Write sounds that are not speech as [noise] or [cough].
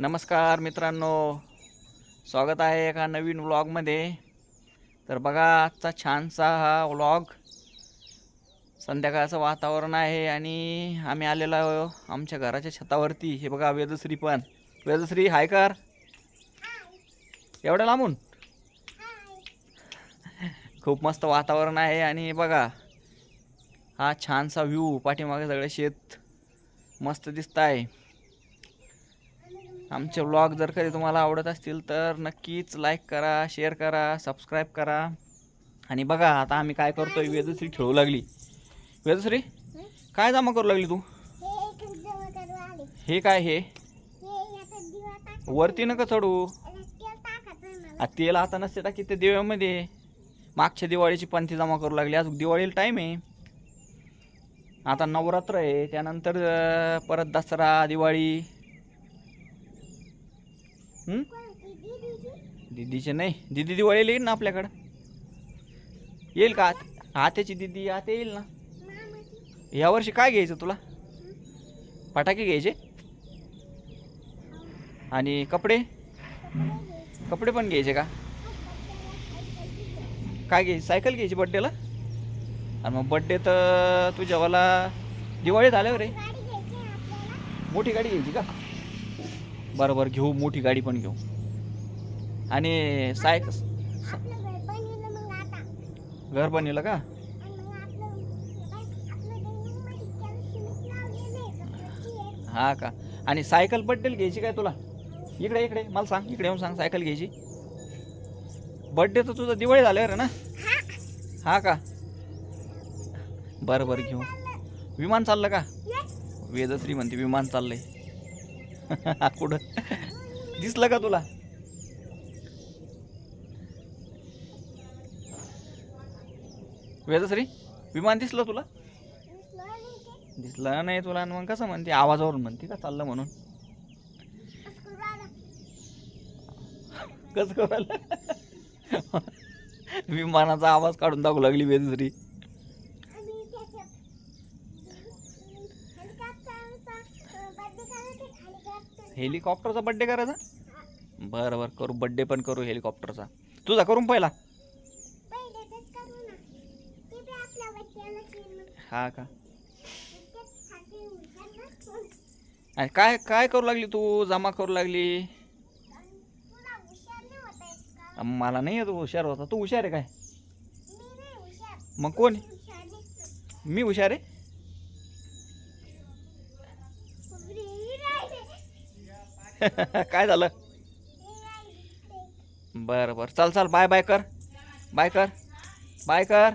नमस्कार मित्रांनो. स्वागत आहे एका नवीन व्लॉगमध्ये. तर बघा आजचा छानसा हा व्लॉग. संध्याकाळचं वातावरण आहे आणि आम्ही आलेलो आहो आमच्या घराच्या छतावरती. हे बघा वेदश्री पण. वेदश्री हाय कर. एवढं लांबून? खूप मस्त वातावरण आहे आणि बघा हा छानसा व्ह्यू पाठीमागे सगळे शेत मस्त दिसत आहे आमचे व्लॉग जर कधी तुम्हाला आवडत असतील तर नक्कीच लाईक करा शेअर करा सबस्क्राईब करा. आणि बघा आता आम्ही काय करतोय? वेदश्री खेळू लागली. वेदश्री काय जमा करू लागली तू? हे काय हे? वरती नका चढू. तेल आता नसते टाकी ते दिव्यामध्ये मागच्या दिवाळीची पंथी जमा करू लागली. अजून दिवाळीला टाईम आहे. आता नवरात्र आहे. त्यानंतर परत दसरा दिवाळी. दिदीचे नाही. दीदी दिवाळीला येईल ना आपल्याकडं? येईल का? आत- आत्याची दीदी आता येईल ना? यावर्षी काय घ्यायचं तुला? फटाके घ्यायचे? आणि कपडे? कपडे पण घ्यायचे का? काय घ्यायची? सायकल घ्यायची बड्डेला आणि मग बड्डे तर तुझ्यावाला दिवाळीत आल्यावर रे. मोठी गाडी घ्यायची का? बरं बरं घेऊ मोठी गाडी पण घेऊ. आणि सायक घर बनवलं का? हा का? आणि सायकल बड्डेला घ्यायची काय तुला? इकडे इकडे मला सांग इकडे येऊन सांग सायकल घ्यायची. बड्डे तर तुझा दिवाळी झाल्यावर आहे ना? हा. का? बरं बरं घेऊ. विमान चाललं. का? वेदश्री म्हणते विमान चाललंय. कुठं दिसलं का तुला? वेदश्री विमान दिसलं तुला? दिसलं नाही तुला. आणि मग कसं म्हणते? आवाजावरून म्हणते का? चाललं म्हणून. कसं करायला? विमानाचा आवाज काढून दाखवू लागली वेदश्री हेलिकॉप्टरचा बड्डे करायचा? बरं बरं करू. बड्डे पण करू हेलिकॉप्टरचा. तुझा करून पहिला. हा का? आणि काय काय करू लागली तू? जमा करू लागली? मला नाही तू हुशार होता. तू हुशार आहे काय? मग कोण? मी हुशार आहे? [laughs] काय झालं? बरं बरं. चल चल. बाय बाय कर. बाय कर. बाय कर.